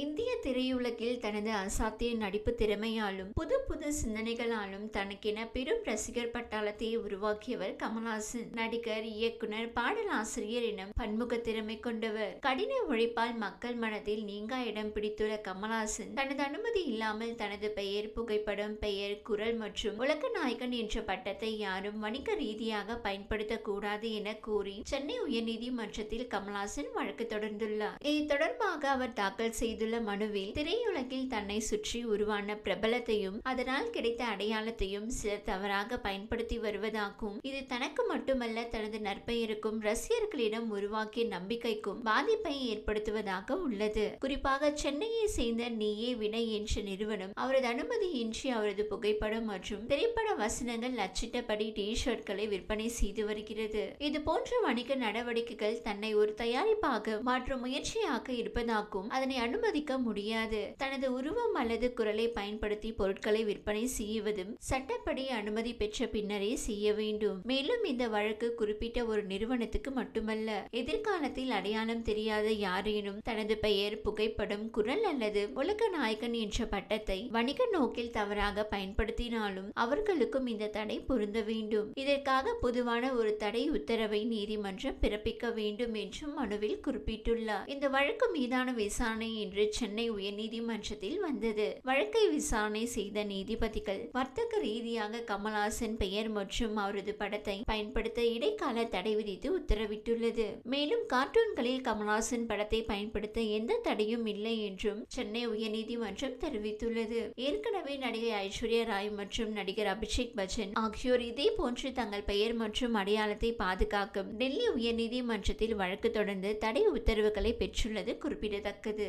இந்திய திரையுலகில் தனது அசாத்திய நடிப்பு திறமையாலும் புது புது சிந்தனைகளாலும் தனக்கென பெரும் ரசிகர் பட்டாளத்தை உருவாக்கியவர் கமல்ஹாசன். நடிகர் இயக்குனர் பாடலாசிரியர் எனும் பன்முக திறமை கொண்டவர். கடின உழைப்பால் மக்கள் மனதில் நீங்கா இடம் பிடித்துள்ள கமல்ஹாசன் தனது அனுமதி இல்லாமல் தனது பெயர் புகைப்படம் பெயர் குரல் மற்றும் உலக நாயகன் என்ற பட்டத்தை யாரும் வணிக ரீதியாக பயன்படுத்தக்கூடாது என கூறி சென்னை உயர்நீதிமன்றத்தில் கமல்ஹாசன் வழக்கு தொடர்ந்துள்ளார். இது தொடர்பாக அவர் தாக்கல் செய்துள்ள மனுவில் திரையுலகில் தன்னை சுற்றி உருவான பிரபலத்தையும் அதனால் கிடைத்த அடையாளத்தையும் சிலர் தவறாக பயன்படுத்தி வருவதாகவும் இது தனக்கு மட்டுமல்ல தனது நற்பெயருக்கும் ரசிகர்களிடம் உருவாக்கிய நம்பிக்கைக்கும் பாதிப்பை ஏற்படுத்துவதாக உள்ளது. குறிப்பாக சென்னையை சேர்ந்த நீயே வினை என்ற நிறுவனம் அவரது அனுமதியின்றி அவரது புகைப்படம் மற்றும் திரைப்பட வசனங்கள் அச்சிட்டபடி டி ஷர்ட்களை விற்பனை செய்து வருகிறது. இது போன்ற வணிக நடவடிக்கைகள் தன்னை ஒரு தயாரிப்பாக மாற்றும் முயற்சியாக இருப்பதாகவும் அதனை அனுமதி அனுமதிக்க முடியாது. தனது உருவம் அல்லது குரலை பயன்படுத்தி பொருட்களை விற்பனை செய்வதும் சட்டப்படி அனுமதி பெற்ற பின்னரே செய்ய வேண்டும். மேலும் இந்த வழக்கு குறிப்பிட்ட ஒரு நிறுவனத்துக்கு மட்டுமல்ல எதிர்காலத்தில் அடையாளம் தெரியாத யாரேனும் தனது பெயர் புகைப்படம் குரல் அல்லது உலக நாயகன் என்ற பட்டத்தை வணிக நோக்கில் தவறாக பயன்படுத்தினாலும் அவர்களுக்கும் இந்த தடை பொருந்த வேண்டும். இதற்காக பொதுவான ஒரு தடை உத்தரவை நீதிமன்றம் பிறப்பிக்க வேண்டும் என்றும் மனுவில் குறிப்பிட்டுள்ளார். இந்த வழக்கு மீதான விசாரணை இன்று சென்னை உயர்நீதிமன்றத்தில் வந்தது. வழக்கை விசாரணை செய்த நீதிபதிகள் வர்த்தக ரீதியாக கமல்ஹாசன் பெயர் மற்றும் அவரது படத்தை பயன்படுத்த இடைக்கால தடை விதித்து உத்தரவிட்டுள்ளது. மேலும் கார்ட்டூன்களில் கமல்ஹாசன் படத்தை பயன்படுத்த எந்த தடையும் இல்லை என்றும் சென்னை உயர்நீதிமன்றம் தெரிவித்துள்ளது. ஏற்கனவே நடிகை ஐஸ்வர்யா ராய் மற்றும் நடிகர் அபிஷேக் பச்சன் ஆகியோர் இதே போன்று தங்கள் பெயர் மற்றும் அடையாளத்தை பாதுகாக்கும் டெல்லி உயர்நீதிமன்றத்தில் வழக்கு தொடர்ந்து தடை உத்தரவுகளை பெற்றுள்ளது குறிப்பிடத்தக்கது.